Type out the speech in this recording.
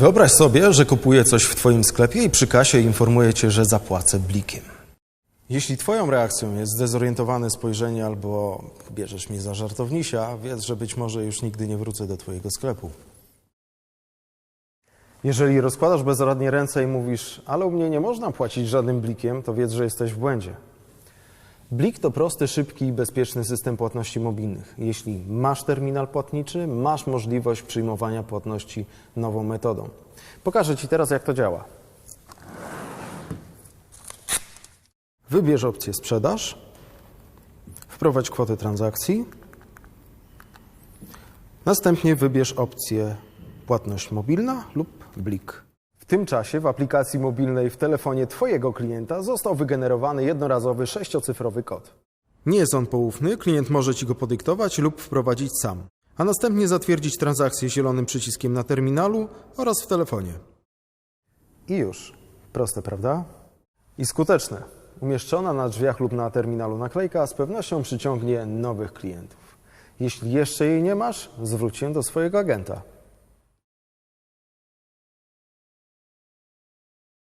Wyobraź sobie, że kupuję coś w Twoim sklepie i przy kasie informuję Cię, że zapłacę blikiem. Jeśli Twoją reakcją jest zdezorientowane spojrzenie albo bierzesz mnie za żartownisia, wiedz, że być może już nigdy nie wrócę do Twojego sklepu. Jeżeli rozkładasz bezradnie ręce i mówisz, ale u mnie nie można płacić żadnym blikiem, to wiedz, że jesteś w błędzie. Blik to prosty, szybki i bezpieczny system płatności mobilnych. Jeśli masz terminal płatniczy, masz możliwość przyjmowania płatności nową metodą. Pokażę Ci teraz, jak to działa. Wybierz opcję sprzedaż, wprowadź kwotę transakcji, następnie wybierz opcję płatność mobilna lub blik. W tym czasie w aplikacji mobilnej w telefonie Twojego klienta został wygenerowany jednorazowy sześciocyfrowy kod. Nie jest on poufny, klient może Ci go podyktować lub wprowadzić sam, a następnie zatwierdzić transakcję zielonym przyciskiem na terminalu oraz w telefonie. I już. Proste, prawda? I skuteczne. Umieszczona na drzwiach lub na terminalu naklejka z pewnością przyciągnie nowych klientów. Jeśli jeszcze jej nie masz, zwróć się do swojego agenta.